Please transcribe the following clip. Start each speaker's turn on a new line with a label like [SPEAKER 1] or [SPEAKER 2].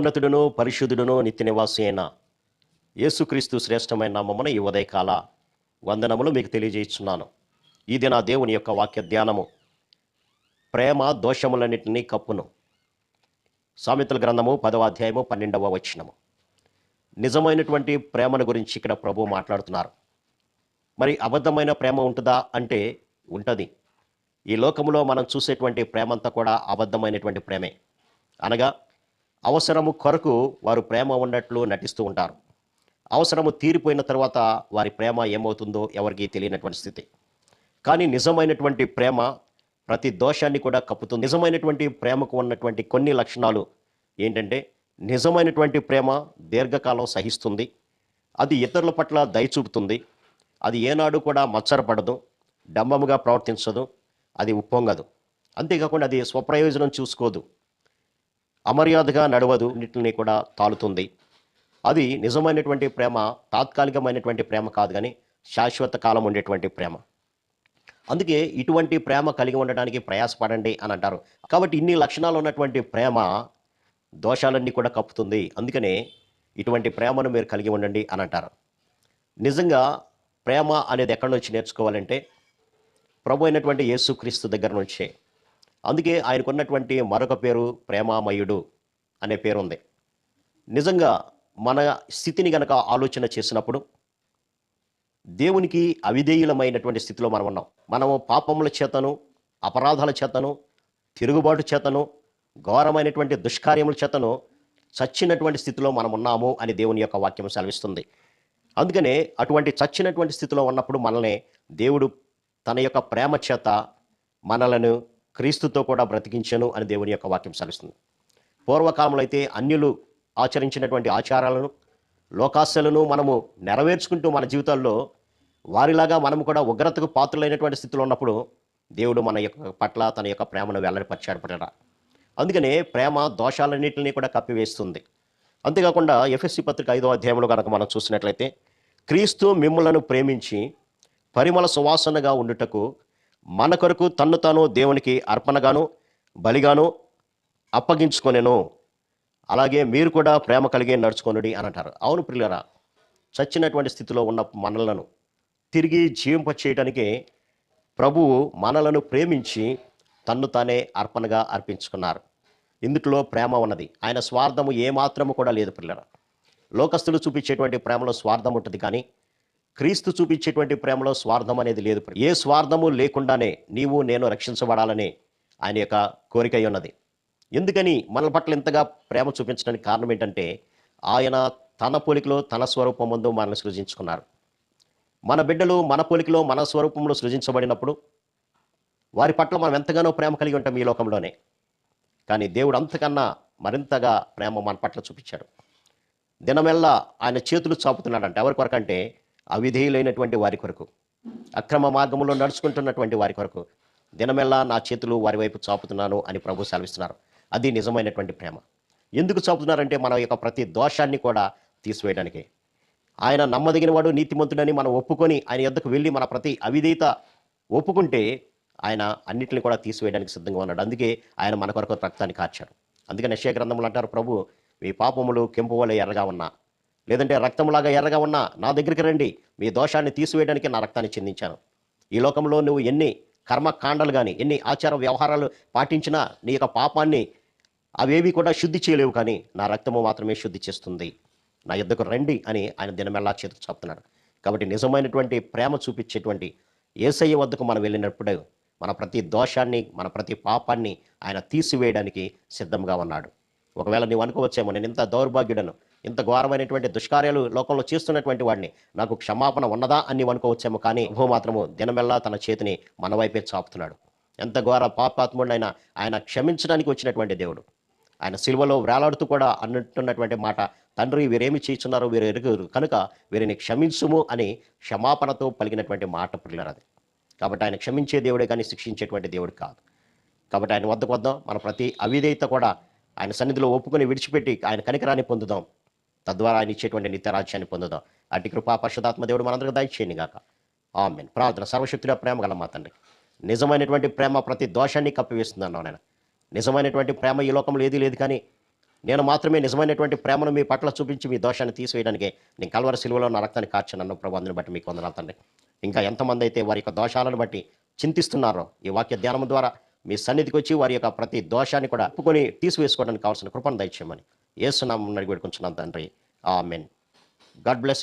[SPEAKER 1] మహోన్నతుడును పరిశుద్ధుడును నిత్య నివాసి అయిన యేసుక్రీస్తు శ్రేష్టమైన నామమున ఈ ఉదయకాల వందనములు మీకు తెలియజేస్తున్నాను. ఇది నా దేవుని యొక్క వాక్య ధ్యానము ప్రేమ దోషములన్నింటినీ కప్పును. సామెతల గ్రంథము పదవ అధ్యాయము పన్నెండవ వచనము. నిజమైనటువంటి ప్రేమను గురించి ఇక్కడ ప్రభు మాట్లాడుతున్నారు. మరి అబద్ధమైన ప్రేమ ఉంటుందా? అంటే ఉంటుంది. ఈ లోకములో మనం చూసేటువంటి ప్రేమంతా కూడా అబద్ధమైనటువంటి ప్రేమే. అనగా అవసరము కొరకు వారు ప్రేమ ఉన్నట్లు నటిస్తూ ఉంటారు. అవసరము తీరిపోయిన తర్వాత వారి ప్రేమ ఏమవుతుందో ఎవరికీ తెలియనటువంటి స్థితి. కానీ నిజమైనటువంటి ప్రేమ ప్రతి దోషాన్ని కూడా కప్పుతుంది. నిజమైనటువంటి ప్రేమకు ఉన్నటువంటి కొన్ని లక్షణాలు ఏంటంటే నిజమైనటువంటి ప్రేమ దీర్ఘకాలం సహిస్తుంది. అది ఇతరుల పట్ల దయచూపుతుంది అది ఏనాడు కూడా మచ్చరపడదు. డంబముగా ప్రవర్తించదు. అది ఉప్పొంగదు. అంతేకాకుండా అది స్వప్రయోజనం చూసుకోదు. అమర్యాదగా నడవదు అన్నింటిని కూడా తాలుతుంది. అది నిజమైనటువంటి ప్రేమ తాత్కాలికమైనటువంటి ప్రేమ కాదు కానీ శాశ్వత కాలం ఉండేటువంటి ప్రేమ. అందుకే ఇటువంటి ప్రేమ కలిగి ఉండడానికి ప్రయాసపడండి అని అంటారు. కాబట్టి ఇన్ని లక్షణాలు ఉన్నటువంటి ప్రేమ దోషాలన్నీ కూడా కప్పుతుంది. అందుకనే ఇటువంటి ప్రేమను మీరు కలిగి ఉండండి అని అంటారు. నిజంగా ప్రేమ అనేది ఎక్కడి నుంచి నేర్చుకోవాలంటే ప్రభు అయినటువంటి యేసుక్రీస్తు దగ్గర నుంచే. అందుకే ఆయనకున్నటువంటి మరొక పేరు ప్రేమామయుడు అనే పేరు ఉంది నిజంగా మన స్థితిని గనక ఆలోచన చేసినప్పుడు దేవునికి అవిధేయులమైనటువంటి స్థితిలో మనం ఉన్నాం. మనము పాపముల చేతను అపరాధాల చేతను తిరుగుబాటు చేతను ఘోరమైనటువంటి దుష్కార్యముల చేతను చచ్చినటువంటి స్థితిలో మనం ఉన్నాము అని దేవుని యొక్క వాక్యం సెలవిస్తుంది. అందుకనే అటువంటి చచ్చినటువంటి స్థితిలో ఉన్నప్పుడు మనల్ని దేవుడు తన యొక్క ప్రేమ చేత మనలను క్రీస్తుతో కూడా బ్రతికించను అని దేవుని యొక్క వాక్యం సెలవిస్తుంది. పూర్వకాలంలో అయితే అన్యులు ఆచరించినటువంటి ఆచారాలను లోకాశలను మనము నెరవేర్చుకుంటూ మన జీవితాల్లో వారిలాగా మనము కూడా ఉగ్రతకు పాత్రలైనటువంటి స్థితిలో ఉన్నప్పుడు దేవుడు మన యొక్క పట్ల తన యొక్క ప్రేమను వెల్లడిపరిచాడు పడరా అందుకనే ప్రేమ దోషాలన్నింటినీ కూడా కప్పివేస్తుంది. అంతేకాకుండా ఎఫ్ఎస్సి పత్రిక ఐదో అధ్యాయంలో కనుక మనం చూసినట్లయితే క్రీస్తు మిమ్మలను ప్రేమించి పరిమళ సువాసనగా ఉండుటకు మన కొరకు తన్ను తాను దేవునికి అర్పణగాను బలిగాను అప్పగించుకొనెను. అలాగే మీరు కూడా ప్రేమ కలిగే నడుచుకొనుడి అని అంటారు. అవును పిల్లరా చచ్చినటువంటి స్థితిలో ఉన్న మనలను తిరిగి జీవింప చేయడానికి ప్రభువు మనలను ప్రేమించి తన్ను తానే అర్పణగా అర్పించుకున్నారు. ఇందులో ప్రేమ ఉన్నది. ఆయన స్వార్థము ఏమాత్రము కూడా లేదు పిల్లరా లోకస్తులు చూపించేటువంటి ప్రేమలో స్వార్థం ఉంటుంది కానీ క్రీస్తు చూపించేటువంటి ప్రేమలో స్వార్థం అనేది లేదు. ఏ స్వార్థము లేకుండానే నీవు నేను రక్షించబడాలని ఆయన యొక్క కోరిక ఉన్నది. ఎందుకని మన పట్ల ఇంతగా ప్రేమ చూపించడానికి కారణం ఏంటంటే ఆయన తన పోలికలో తన స్వరూపముందు మనల్ని సృజించుకున్నారు. మన బిడ్డలు మన పోలికలో మన స్వరూపంలో సృజించబడినప్పుడు వారి పట్ల మనం ఎంతగానో ప్రేమ కలిగి ఉంటాం ఈ లోకంలోనే. కానీ దేవుడు అంతకన్నా మరింతగా ప్రేమ మన పట్ల చూపించాడు. దినమెల్లా ఆయన చేతులు చాపుతున్నాడంటే. ఎవరి కొరకంటే అవిధేయులైనటువంటి వారి కొరకు అక్రమ మార్గంలో నడుచుకుంటున్నటువంటి వారి కొరకు దినమెల్లా నా చేతులు వారి వైపు చాపుతున్నాను అని ప్రభు సెలవిస్తున్నారు. అది నిజమైనటువంటి ప్రేమ. ఎందుకు చాపుతున్నారంటే మన యొక్క ప్రతి దోషాన్ని కూడా తీసివేయడానికి. ఆయన నమ్మదగిన వాడు నీతిమంతుడని మనం ఒప్పుకొని ఆయన యొద్దకు వెళ్ళి మన ప్రతి అవిధేయత ఒప్పుకుంటే ఆయన అన్నింటిని కూడా తీసివేయడానికి సిద్ధంగా ఉన్నాడు. అందుకే ఆయన మన కొరకు రక్తాన్ని కార్చాడు. అందుకని యెషయా గ్రంథములు అంటారు ప్రభు మీ పాపములు కెంపు వలె ఎర్రగా ఉన్నా లేదంటే రక్తంలాగా ఎర్రగా ఉన్నా నా దగ్గరికి రండి. మీ దోషాన్ని తీసివేయడానికి నా రక్తాన్ని చెందించాను. ఈ లోకంలో నువ్వు ఎన్ని కర్మకాండలు కానీ ఎన్ని ఆచార వ్యవహారాలు పాటించినా నీ యొక్క పాపాన్ని అవేవి కూడా శుద్ధి చేయలేవు కానీ నా రక్తము మాత్రమే శుద్ధి చేస్తుంది. నా యుద్ధకు రండి అని ఆయన దినమెల్లా చేతులు చెప్తున్నాడు. కాబట్టి నిజమైనటువంటి ప్రేమ చూపించేటువంటి ఏసయ్య వద్దకు మనం వెళ్ళినప్పుడు మన ప్రతి దోషాన్ని మన ప్రతి పాపాన్ని ఆయన తీసివేయడానికి సిద్ధంగా ఉన్నాడు. ఒకవేళ నువ్వు అనుకోవచ్చేమో నేను ఇంత దౌర్భాగ్యుడను. ఇంత ఘోరమైనటువంటి దుష్కార్యాలు లోకంలో చేస్తున్నటువంటి వాడిని నాకు క్షమాపణ ఉన్నదా అని అనుకోవచ్చేమో కానీ ప్రభు మాత్రము దినమెల్లా తన చేతిని మన వైపే చాపుతున్నాడు. ఎంత ఘోర పాపాత్ముడైనా ఆయన క్షమించడానికి వచ్చినటువంటి దేవుడు. ఆయన సిలువలో వేలాడుతూ కూడా అన్నట్టున్నటువంటి మాట తండ్రి వీరేమి చేస్తున్నారో? వీరు ఎరుగురు. కనుక వీరిని క్షమించుము అని క్షమాపణతో పలికినటువంటి మాట పిల్లరది కాబట్టి ఆయన క్షమించే దేవుడే కానీ శిక్షించేటువంటి దేవుడు కాదు. కాబట్టి ఆయన వద్దకు వద్దాం. మన ప్రతి అవిధేయత కూడా ఆయన సన్నిధిలో ఒప్పుకొని విడిచిపెట్టి ఆయన కనికరాన్ని పొందుదాం. తద్వారా ఆయన ఇచ్చేటువంటి నిత్య రాజ్యాన్ని పొందుదాం. అటు కృపా పరిశుధాత్మ దేవుడు మనందరికీ దయచేయండి గాక. ఆమెన్. ప్రార్థన సర్వశక్తుల ప్రేమ గల మా తండ్రి. నిజమైనటువంటి ప్రేమ ప్రతి దోషాన్ని కప్పివేస్తుందన్నావు నేను నిజమైనటువంటి ప్రేమ ఈ లోకంలో ఏదీ లేదు కానీ నేను మాత్రమే నిజమైనటువంటి ప్రేమను మీ పట్ల చూపించి మీ దోషాన్ని తీసివేయడానికి నేను కల్వర సిలువలో నా రక్తాన్ని కార్చనన్న ప్రభావాన్ని బట్టి మీకు వందనాలు తండ్రి. ఇంకా ఎంతమంది అయితే వారి యొక్క దోషాలను బట్టి చింతిస్తున్నారో ఈ వాక్య ధ్యానం ద్వారా మీ సన్నిధికి వచ్చి వారి యొక్క ప్రతి దోషాన్ని కూడా ఒప్పుకొని తీసివేసుకోవడానికి కావాల్సిన కృపను దయచేయమని ఏసునామం అడిగి పెట్టుకుంటున్నాను తండ్రి. ఆ మెన్ గాడ్ బ్లెస్